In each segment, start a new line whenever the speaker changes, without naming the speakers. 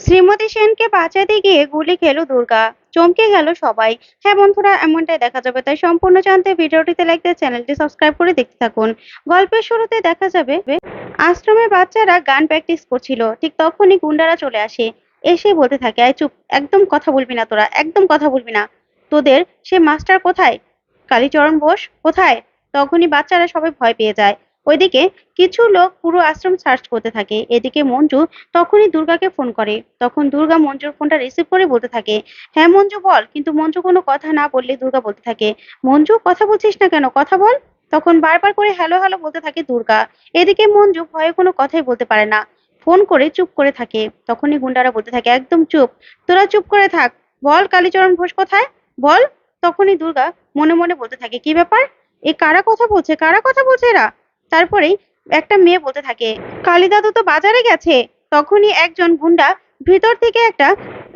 শ্রীমতী সেনকে বাঁচাতে গিয়ে গুলি খেলো দুর্গা, চমকে গেল সবাই। হ্যাঁ বন্ধুরা, এমনটাই দেখা যাবে। তাই সম্পূর্ণ জানতে ভিডিওটিতে লাইক দিয়ে চ্যানেলটি সাবস্ক্রাইব করে দেখতে থাকুন। গল্পের শুরুতে দেখা যাবে আশ্রমে বাচ্চারা গান প্র্যাকটিস করছিল। ঠিক তখনই গুন্ডারা চলে আসে। এসে বলতে থাকে আয় চুপ, একদম কথা বলবি না তোরা, একদম কথা বলবি না। তোদের, সে মাস্টার কোথায়? কালীচরণ বোস কোথায়? তখনই বাচ্চারা সবাই ভয় পেয়ে যায়। ওইদিকে কিছু লোক পুরো আশ্রম সার্চ করতে থাকে। এদিকে মঞ্জু তখনই দুর্গাকে ফোন করে। তখন দুর্গা মঞ্জুর ফোনটা রিসিভ করে বলতে থাকে হ্যাঁ মঞ্জু বল। কিন্তু মঞ্জু কোনো কথা না বললে দুর্গা বলতে থাকে, মঞ্জু, কথা বলছিস না কেন? কথা বল। তখন বারবার করে হ্যালো হ্যালো বলতে থাকে দুর্গা। এদিকে মঞ্জু ভয়ে কোনো কথাই বলতে পারে না। ফোন করে চুপ করে থাকে। তখনই গুন্ডারা বলতে থাকে, একদম চুপ। তোরা চুপ করে থাক। বল কালীচরণ ঘোষ কোথায়? বল। তখনই দুর্গা মনে মনে বলতে থাকে, কি ব্যাপার? এ কারা কথা বলছে? কারা কথা বলছে এরা? তারপরেই একটা মেয়ে বলতে থাকে, কালীদাদু তো বাজারে গেছে। তখনই একজন গুন্ডা ভিতর থেকে একটা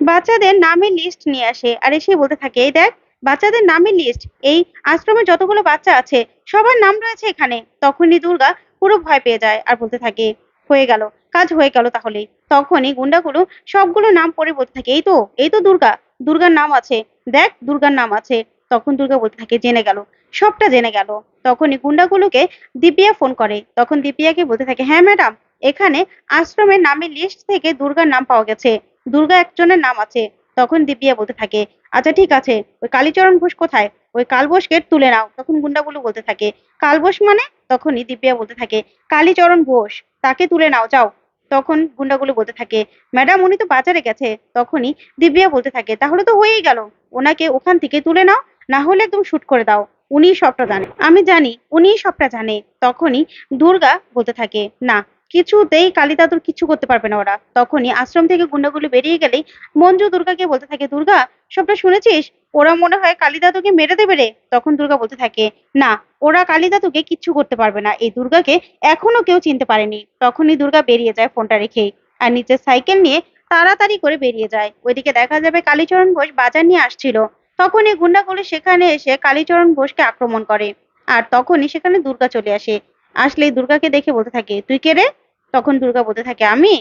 বাচ্চাদের নামের লিস্ট নিয়ে আসে আর এসে বলতে থাকে, এই দেখ, বাচ্চাদের নামের লিস্ট এই আশ্রমে যতগুলো বাচ্চা আছে, সবার নাম রয়েছে এখানে। তখনই দুর্গা পুরো ভয় পেয়ে যায় আর বলতে থাকে, হয়ে গেল, কাজ হয়ে গেল তাহলে। তখনই গুন্ডাগুলো সবগুলো নাম পড়ে বলতে থাকে, এই তো এই তো দুর্গা, দুর্গার নাম আছে, দেখ দুর্গার নাম আছে। তখন দুর্গা বলতে থাকে, জেনে গেল। সবটা জেনে গেল। তখনই গুন্ডাগুলোকে দিপিয়া ফোন করে। তখন দিপিয়াকে বলতে থাকে হ্যাঁ ম্যাডাম, এখানে আশ্রমের নামের লিস্ট থেকে দুর্গার নাম পাওয়া গেছে। দুর্গা একজনের নাম আছে। তখন দিপিয়া বলতে থাকে আচ্ছা ঠিক আছে, ওই কালীচরণ ঘোষ কোথায়? ওই কালবোসকে তুলে নাও। তখন গুন্ডাগুলো বলতে থাকে, কালবোস মানে? তখনই দিপিয়া বলতে থাকে, কালীচরণ ঘোষ, তাকে তুলে নাও, যাও। তখন গুন্ডাগুলো বলতে থাকে, ম্যাডাম, উনি তো বাজারে গেছে। তখনই দিব্যা বলতে থাকে, তাহলে তো হয়েই গেল। ওনাকে ওখান থেকে তুলে নাও, না হলে একদম শুট করে দাও। উনি সবটা জানে। আমি জানি উনি সবটা জানে। তখনই দুর্গা বলতে থাকে, না, কিছুতেই কালিদাদুর কিছু করতে পারবে না ওরা। তখনই আশ্রম থেকে গুন্ডাগুলো বেরিয়ে গেলেই মঞ্জু দুর্গাকে বলতে থাকে, দুর্গা, সবটা শুনেছিস? ওরা মনে হয় কালী দাদুকে মেরে দেবে রে। তখন দুর্গা বলতে থাকে, না, ওরা কালী দাদুকে কিচ্ছু করতে পারবে না। এই দুর্গাকে এখনও কেউ চিনতে পারেনি। তখনই দুর্গা বেরিয়ে যায় ফোনটা রেখে আর নিচে সাইকেল নিয়ে তাড়াতাড়ি করে বেরিয়ে যায়। ওইদিকে দেখা যাবে কালীচরণ ঘোষ বাজার নিয়ে আসছিল। তখনই গুন্ডাগুলো সেখানে এসে কালীচরণ ঘোষকে আক্রমণ করে। আর তখনই সেখানে দুর্গা চলে আসে। আসলেই দুর্গাকে দেখে বলতে থাকে, তুই কে রে? তখন দুর্গা বলতে থাকে, আমি?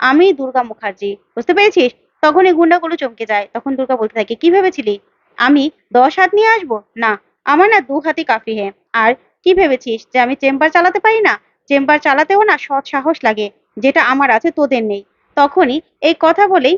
আমি দুর্গা মুখার্জি। বুঝতে পেরেছিস? তখনই গুন্ডাগুলো চমকে যায়। তখন দুর্গা বলতে থাকে, কি ভেবেছিলি? আমি দশ হাত নিয়ে আসব? না, আমার না দু হাতি কাফি হে। আর কি ভেবেছিস যে আমি চেম্বার চালাতে পারি না? চেম্বার চালাতেও না সৎ সাহস লাগে, যেটা আমার আছে তোদের নেই। তখনই এই কথা বলেই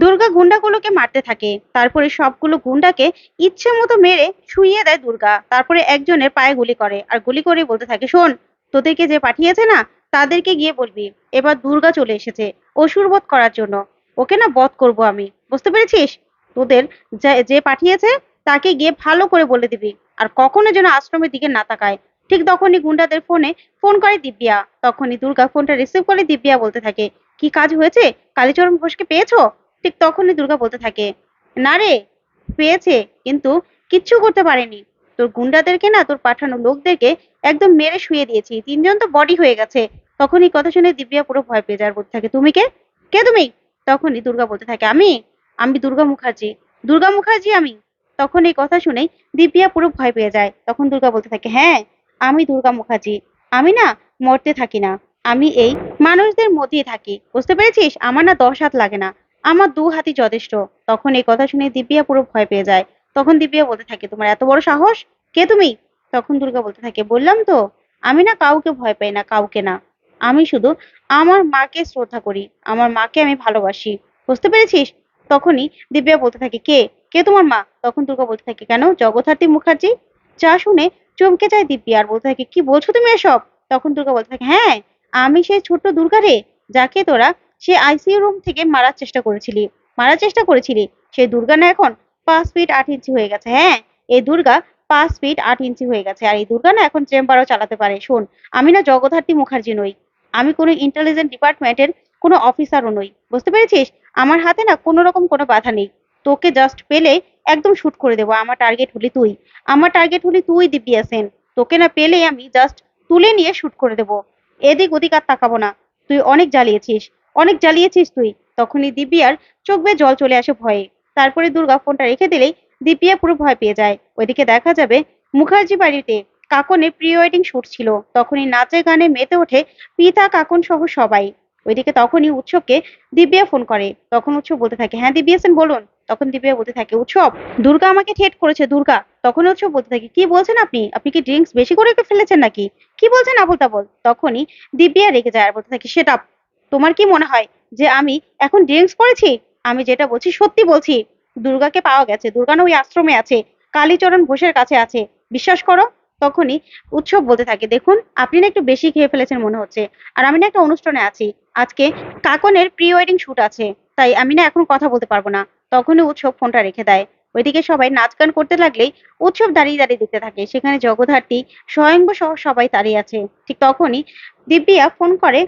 দুর্গা গুন্ডাগুলোকে মারতে থাকে। তারপরে সবগুলো গুন্ডাকে ইচ্ছে মতো মেরে শুইয়ে দেয় দুর্গা। তারপরে একজনের পায়ে গুলি করে আর গুলি করে বলতে থাকে, শোন, তোদেরকে যে পাঠিয়েছে না, তাদেরকে গিয়ে বলবি। এবার দুর্গা চলে এসেছে অসুর বধ করার জন্য। ওকে না বধ করব আমি। বুঝতে পেরেছিস? তোদের যে- পাঠিয়েছে, তাকে গিয়ে ভালো করে বলে দিবি। আর কখনো যেন আশ্রমের দিকে না তাকায়। ঠিক তখনই গুন্ডাদের ফোনে ফোন করে দিব্যা। তখনই দুর্গা ফোনটা রিসিভ করে দিব্যা বলতে থাকে, কি কাজ হয়েছে? কালীচরণ ঘোষকে পেয়েছ? ঠিক তখনই দুর্গা বলতে থাকে, না রে, পেয়েছে, কিন্তু কিচ্ছু করতে পারেনি। তোর গুন্ডাদেরকে না, তোর পাঠানো লোকদেরকে একদম মেরে শুয়ে দিয়েছি। তিনজন তো বডি হয়ে গেছে। তখনই কথা শুনে দিব্যা পুরো ভয় পেয়ে যায়, আর বলতে থাকে, তুমি কে? কে তুমি? তখনই দুর্গা বলতে থাকে, আমি? আমি দুর্গা মুখার্জি। দুর্গা মুখার্জি আমি? তখন এই কথা শুনেই দিব্যা পুরো ভয় পেয়ে যায়। তখন দুর্গা বলতে থাকে হ্যাঁ আমি দুর্গা মুখার্জি। আমি না মরতে থাকি না। আমি এই মানুষদের মধ্যেই থাকি। বুঝতে পেরেছিস? আমার না দশ হাত লাগে না। আমার দু হাতই যথেষ্ট। তখন এই কথা শুনে দিব্যা পুরো ভয় পেয়ে যায়। তখন দিব্যা বলতে থাকে, তোমার এত বড় সাহস? কে তুমি? তখন দুর্গা বলতে থাকে, বললাম তো, আমি না কাউকে ভয় পাই না, কাউকে না। আমি শুধু আমার মাকে শ্রদ্ধা করি, আমার মাকে আমি ভালোবাসি। বুঝতে পেরেছিস? তখনই দিব্যা বলতে থাকে, কে? কে তোমার মা? তখন দুর্গা বলতে থাকে, কেন? জগদ্ধাত্রী মুখার্জি? যা শুনে চমকে যায় দিব্যা আর বলতে থাকে, কি বলছো তুমি এসব? তখন দুর্গা বলতে থাকে হ্যাঁ আমি সেই ছোট্ট দুর্গা রে, যাকে তোরা সে আইসিইউ রুম থেকে মারার চেষ্টা করেছিলি। মারার চেষ্টা করেছিলি? সেই দুর্গা না এখন পাঁচ ফিট আট ইঞ্চি হয়ে গেছে। হ্যাঁ এই দুর্গা পাঁচ ফিট আট ইঞ্চি হয়ে গেছে। আর এই দুর্গা না এখন চেম্বারও চালাতে পারে। শোন, আমি না জগদ্ধাত্রী মুখার্জি নই। আমি কোনো ইন্টেলিজেন্ট ডিপার্টমেন্টের কোনো অফিসারও নই। বুঝতে পেরেছিস? আমার হাতে না কোনো রকম কোনো বাধা নেই। তোকে জাস্ট পেলে একদম শুট করে দেবো। আমার টার্গেট হলি তুই। আমার টার্গেট হলি তুই দিব্যা সেন। তোকে না পেলে আমি জাস্ট তুলে নিয়ে শুট করে দেবো। এদিক ওদিক আর তাকাবো না। তুই অনেক জ্বালিয়েছিস। অনেক জ্বালিয়েছিস তুই। তখনই দিব্যার চোখ বেয়ে জল চলে আসে ভয়ে। তারপরে দুর্গা ফোনটা রেখে দিলেই দিব্যা পুরো ভয় পেয়ে যায়। ওইদিকে দেখা যাবে মুখার্জি বাড়িতে কাকনের প্রি ওয়েডিং শুট ছিল। তখনই নাচে গানে মেতে ওঠে পিতা কাকন সহ সবাই। ওইদিকে তখনই উৎসবকে দিব্যা ফোন করে। তখন উৎসব বলতে থাকে হ্যাঁ দিব্যা সেন, বলুন। তখন দিব্যা বলতে থাকে, উৎসব, দুর্গা আমাকে ঠেট করেছে, দুর্গা। তখন উৎসব বলতে থাকে, কি বলছেন আপনি? আপনি কি ড্রিঙ্কস বেশি করে ফেলেছেন নাকি? কি বলছেন আবল তাবল তখনই দিব্যা রেগে যায় আর বলতে থাকে, সেটা তোমার কি মনে হয় যে আমি এখন ড্রিঙ্কস করেছি? আমি যেটা বলছি সত্যি বলছি। দুর্গাকে পাওয়া গেছে। দুর্গা না ওই আশ্রমে আছে। কালীচরণ ঘোষের কাছে আছে। বিশ্বাস করো, তখনই উৎসব বলতে থাকে। দেখুন, আপনি না একটু বেশি খেয়ে ফেলেছেন মনে হচ্ছে। আর আমি না একটা অনুষ্ঠানে আছি। আজকে কাকনের প্রি ওয়েডিং শুট আছে। তাই আমি না এখন কথা বলতে পারব না। তখনই উৎসব ফোনটা রেখে দেয়। ওইদিকে সবাই নাচ গান করতে লাগলেই উৎসব দাঁড়িয়ে দাঁড়িয়ে দেখতে থাকে। সেখানে জগদ্ধাত্রী স্বয়ংব সহ সবাই দাঁড়িয়ে আছে। ঠিক তখনই দিব্যা ফোন করে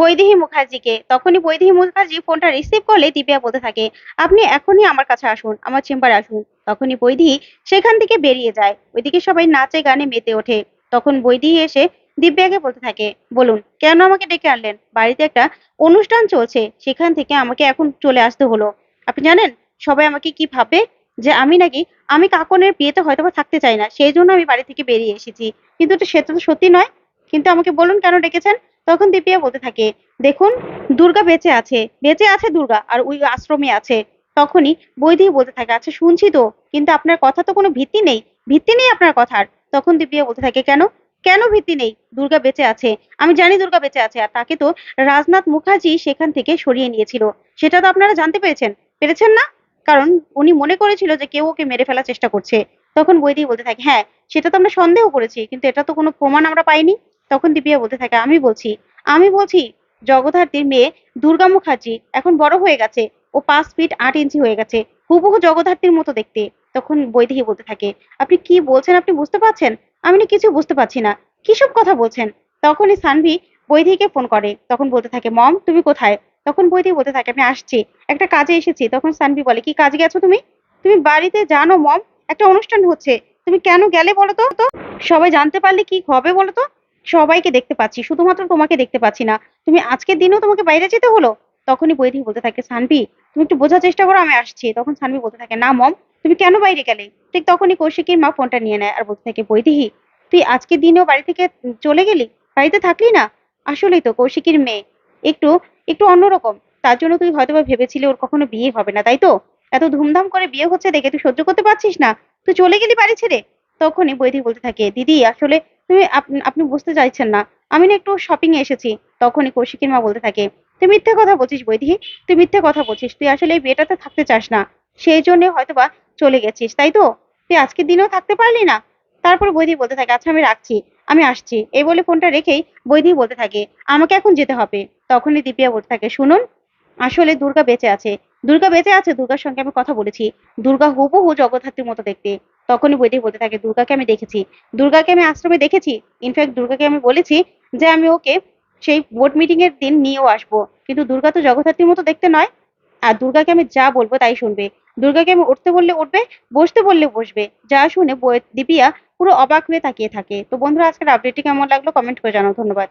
বৈদেহী মুখার্জিকে। তখনই বৈদেহী মুখার্জি ফোনটা রিসিভ করলে দিব্যা বলতে থাকে, আপনি এখনই আমার কাছে আসুন, আমার চেম্বারে আসুন। তখনই বৈদেহী সেখান থেকে বেরিয়ে যায়। ওইদিকে সবাই নাচে গানে মেতে ওঠে। তখন বৈদেহী এসে দিব্যাকে বলতে থাকে, বলুন, কেন আমাকে ডেকে আনলেন? বাড়িতে একটা অনুষ্ঠান চলছে। সেখান থেকে আমাকে এখন চলে আসতে হলো। আপনি জানেন, সবাই আমাকে কি ভাবে যে আমি নাকি, আমি কাকনের বিয়েতে হয়তো বা থাকতে চাই না, সেই জন্য আমি বাড়ি থেকে বেরিয়ে এসেছি। কিন্তু সেটা তো সত্যি নয়। কিন্তু আমাকে বলুন কেন ডেকেছেন? তখন দিব্যা বলতে থাকে, দেখুন, দুর্গা বেঁচে আছে বেঁচে আছে দুর্গা, আর ওই আশ্রমে আছে। তখনই বৈদেহী বলতে থাকে আচ্ছা শুনছি তো, কিন্তু আপনার কথা তো কোনো ভিত্তি নেই ভিত্তি নেই আপনার কথার। তখন দিব্যা বলতে থাকে, কেন? কেন ভিত্তি নেই? দুর্গা বেঁচে আছে। আমি জানি দুর্গা বেঁচে আছে, আর তাকে তো রাজনাথ মুখার্জি সেখান থেকে সরিয়ে নিয়েছিল। সেটা তো আপনারা জানতে পেরেছেন? পেরেছেন না? কারণ উনি মনে করেছিল যে কেউ ওকে মেরে ফেলার চেষ্টা করছে। তখন বৈদেহী বলতে থাকে হ্যাঁ সেটা তো আমরা সন্দেহ করেছি, কিন্তু এটা তো কোনো প্রমাণ আমরা পাইনি। তখন দিব্যা বলতে থাকে, আমি বলছি আমি বলছি, জগদ্ধাত্রীর মেয়ে দুর্গা মুখার্জি এখন বড় হয়ে গেছে। ও পাঁচ ফিট আট ইঞ্চি হয়ে গেছে। হুবহু জগদ্ধাত্রীর মতো দেখতে। তখন বৈদেহী বলতে থাকে, আপনি কি বলছেন? আপনি বুঝতে পারছেন? আমি না কিছু বুঝতে পারছি না। কিসব কথা বলছেন? তখনই সানভি বৈদেহীকে ফোন করে। তখন বলতে থাকে, মম, তুমি কোথায়? তখন বৈদেহী বলতে থাকে, আমি আসছি। একটা কাজে এসেছি। তখন সানভি বলে, কি কাজে গেছো তুমি? তুমি বাড়িতে জানো, মম, একটা অনুষ্ঠান হচ্ছে। তুমি কেন গেলে বলো তো? তো সবাই জানতে পারলে কি হবে বলো তো? সবাইকে দেখতে পাচ্ছি, শুধুমাত্র তোমাকে দেখতে পাচ্ছি না। তুমি আজকের দিনেও তোমাকে বাইরে যেতে হলো? তখনই বৈদেহী বলতে থাকে, সানভি, তুমি একটু বোঝার চেষ্টা করো, আমি আসছি। তখন সানভি বলতে থাকে, না, মম, তুমি কেন বাইরে গেলে? ঠিক তখনই কৌশিকীর মা ফোনটা নিয়ে নেয় আর বলতে থাকে বৈদেহী তুই আজকের দিনেও বাড়ি থেকে চলে গেলি? বাড়িতে থাকলি না? আসলেই তো কৌশিকীর মেয়ে। একটু একটু অন্যরকম। তার জন্য তুই হয়তো ভেবেছিলি ওর কখনো বিয়ে হবে না, তাই তো? এত ধুমধাম করে বিয়ে হচ্ছে দেখে তুই সহ্য করতে পারছিস না। তুই চলে গেলি বাড়ি ছেড়ে? তখনই বৈদি বলতে থাকে, দিদি, আসলে তুমি আপ- আপনি বুঝতে চাইছেন না। আমি না একটু শপিং এ এসেছি। তখনই কৌশিকীর মা বলতে থাকে, তুই মিথ্যে কথা বলছিস বৈদি তুই মিথ্যে কথা বলছিস। তুই আসলে এই বিয়েটাতে থাকতে চাস না। সেই জন্য হয়তো বা চলে গেছিস, তাই তো? তুই আজকের দিনেও থাকতে পারলি না? তারপর বৈদি বলতে থাকে আচ্ছা আমি রাখছি। আমি আসছি। এই বলে ফোনটা রেখেই বৈদি বলতে থাকে, আমাকে এখন যেতে হবে। তখনই দিব্যা বলতে থাকে, শুনুন, আসলে দুর্গা বেঁচে আছে। দুর্গা বেঁচে আছে দুর্গার সঙ্গে আমি কথা বলেছি। দুর্গা হুবহু জগদ্ধাত্রীর মতো দেখতে। তখনই বৈদি বলতে থাকে, দুর্গাকে আমি দেখেছি। দুর্গাকে আমি আশ্রমে দেখেছি। ইনফ্যাক্ট দুর্গাকে আমি বলেছি যে আমি ওকে সেই বোর্ড মিটিং এর দিন নিয়েও আসব। কিন্তু দুর্গা তো জগদ্ধাত্রীর মতো দেখতে নয়। আর দুর্গাকে আমি যা বলব তাই শুনবে। দুর্গাকে আমি উঠতে বললে উঠবে, বসতে বললে বসবে। যা শুনে দিব্যা পুরো অবাক হয়ে তাকিয়ে থাকে। তো বন্ধুরা, আজকের আপডেটটি কেমন লাগল? কমেন্ট করে জানাও। ধন্যবাদ।